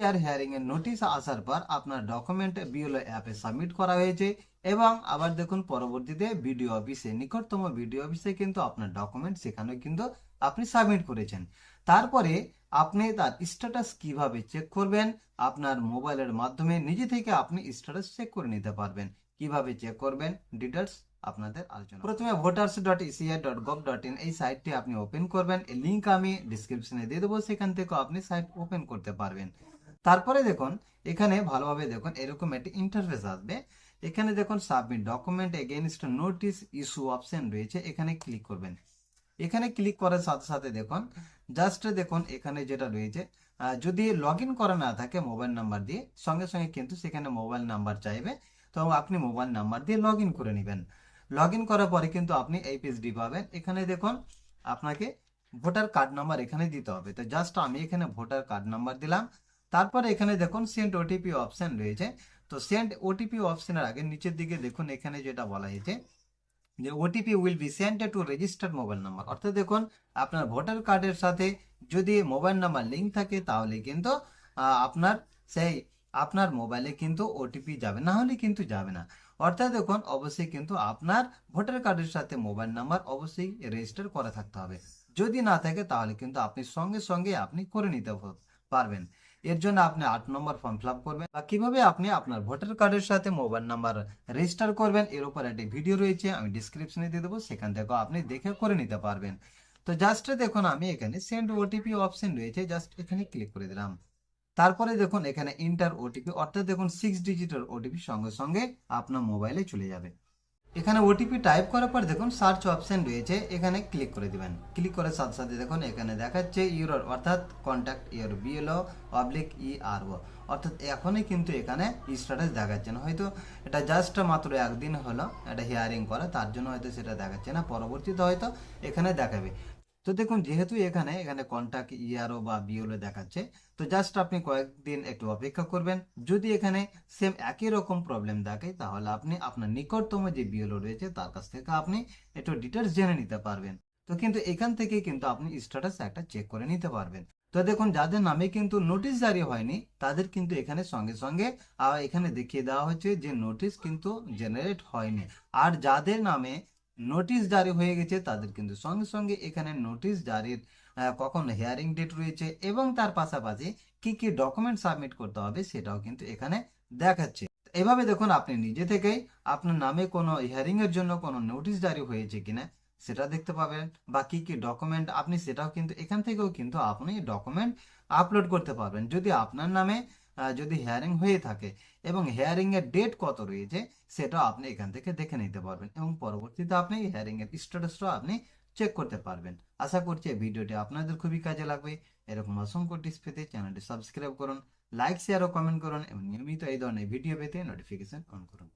Air hearing এর notice আসার পর আপনার ডকুমেন্ট বিএলও অ্যাপে সাবমিট করা হয়েছে এবং আবার দেখুন পরবর্তীতে বিডিও অফিসে নিকটতম বিডিও অফিসে কিন্তু আপনার ডকুমেন্ট সেখানে কিন্তু আপনি সাবমিট করেছেন। তারপরে আপনি তার স্ট্যাটাস কীভাবে চেক করবেন? আপনার মোবাইলের মাধ্যমে নিজে থেকে আপনি স্ট্যাটাস চেক করে নিতে পারবেন। কীভাবে চেক করবেন? ডিটেলস আপনাদের আলোচনা। প্রথমে voters dot ECI dot gov dot in এই সাইটটি আপনি ওপেন করবেন। লিঙ্ক আমি ডিসক্রিপশনে দিয়ে দেবো। সেখান থেকে আপনি সাইট ওপেন করতে পারবেন। তারপরে দেখুন, এখানে ভালোভাবে দেখুন, এরকম একটি ইন্টারফেস আসবে। এখানে দেখুন submit document against notice issue option রয়েছে, এখানে ক্লিক করবেন। এখানে ক্লিক করার সাথে সাথে দেখুন জাস্ট দেখুন, এখানে যেটা রয়েছে যদি লগ ইন করা না থাকে মোবাইল নাম্বার দিয়ে, সঙ্গে সঙ্গে কিন্তু সেখানে মোবাইল নাম্বার চাইবে। তো আপনি মোবাইল নাম্বার দিয়ে লগ করে নেবেন। লগ করার পরে কিন্তু আপনি এই পেজটি পাবেন। এখানে দেখুন, আপনাকে ভোটার কার্ড নাম্বার এখানে দিতে হবে। তো জাস্ট আমি এখানে ভোটার কার্ড নাম্বার দিলাম। তারপরে এখানে দেখুন সেন্ড ওটিপি অপশান রয়েছে। তো সেন্ড ওটিপি অপশানের আগে নিচের দিকে দেখুন এখানে যেটা বলা হয়েছে যে OTP will be send to registered mobile number অর্থাৎ দেখুন আপনার ভোটার কার্ডের সাথে যদি মোবাইল নাম্বার লিঙ্ক থাকে তাহলে কিন্তু আপনার সেই, আপনার মোবাইলে কিন্তু ওটিপি যাবে। না হলে কিন্তু যাবে না। অর্থাৎ দেখুন অবশ্যই কিন্তু আপনার ভোটার কার্ডের সাথে মোবাইল নাম্বার অবশ্যই রেজিস্টার করা থাকতে হবে। যদি না থাকে তাহলে কিন্তু আপনি সঙ্গে সঙ্গে আপনি করে নিতে পারবেন। এর জন্য আপনি আট নম্বর ফর্ম ফিল করবেন বা কীভাবে আপনি আপনার ভোটার কার্ডের সাথে মোবাইল নাম্বার রেজিস্টার করবেন, এর উপর একটি ভিডিও রয়েছে, আমি ডিসক্রিপশনে দিয়ে দেবো, সেখান থেকে আপনি দেখে করে নিতে পারবেন। তো জাস্ট দেখুন, আমি এখানে সেন্ড ওটিপি অপশন রয়েছে জাস্ট এখানে ক্লিক করে দিলাম। তারপরে দেখুন, এখানে ইন্টার ওটিপি অর্থাৎ দেখুন সিক্স ডিজিটের ওটিপি সঙ্গে সঙ্গে আপনার মোবাইলে চলে যাবে। এখানে ওটিপি টাইপ করার পর দেখুন সার্চ অপশন রয়েছে, এখানে ক্লিক করে দিবেন। ক্লিক করার সাথে সাথে দেখুন, এখানে দেখাচ্ছে ইউরোর অর্থাৎ contact your BLO public E R O অর্থাৎ এখনই কিন্তু এখানে স্ট্যাটাস দেখাচ্ছে না। হয়তো এটা জাস্ট মাত্র একদিন হলো, এটা হিয়ারিং করা, তার জন্য হয়তো সেটা দেখাচ্ছে না। পরবর্তীতে হয়তো এখানে দেখাবে। তো দেখুন, যেহেতু এখানে এখানে কন্ট্যাক্ট ইয়ারও বা বিএলও দেখাচ্ছে, তো জাস্ট আপনি কয়েকদিন একটু অপেক্ষা করবেন। যদি এখানে সেম একই রকম প্রবলেম দেখে, তাহলে আপনি আপনার নিকটতম যে বিএলও রয়েছে, তার কাছ থেকে আপনি একটু ডিটেলস জেনে নিতে পারবেন। তো কিন্তু এখান থেকে কিন্তু আপনি স্ট্যাটাস একটা চেক করে নিতে পারবেন। তো দেখুন, যাদের নামে কিন্তু নোটিশ জারি হয়নি, তাদের কিন্তু এখানে সঙ্গে সঙ্গে এখানে দেখিয়ে দেওয়া হচ্ছে যে নোটিশ কিন্তু জেনারেট হয়নি। আর যাদের নামে নোটিশ জারি হয়ে গেছে, তাদের কিন্তু সঙ্গে সঙ্গে এখানে নোটিশ জারির কখন হিয়ারিং ডেট রয়েছে এবং তার পাশাপাশি কি কি ডকুমেন্ট সাবমিট করতে হবে সেটাও কিন্তু এখানে দেখাচ্ছে। এভাবে দেখুন, আপনি নিজে থেকেই আপনার নামে কোনো হিয়ারিং এর জন্য কোনো নোটিশ জারি হয়েছে কিনা সেটা দেখতে পাবেন বা কি কি ডকুমেন্ট আপনি সেটাও কিন্তু এখান থেকেও কিন্তু আপনি ডকুমেন্ট আপলোড করতে পারবেন। যদি আপনার নামে যদি হেয়ারিং হয়ে থাকে এবং হেয়ারিংয়ের এর ডেট কত রয়েছে, সেটা আপনি এখান থেকে দেখে নিতে পারবেন এবং পরবর্তীতে আপনি হেয়ারিং এর স্ট্যাটাসটাও আপনি চেক করতে পারবেন। আশা করছি এই ভিডিওটি আপনাদের খুবই কাজে লাগবে। এরকম অসংখ্য টিপস পেতে চ্যানেলটি সাবস্ক্রাইব করুন লাইক শেয়ার ও কমেন্ট করুন এবং নিয়মিত এই ধরনের ভিডিও পেতে নোটিফিকেশন অন করুন।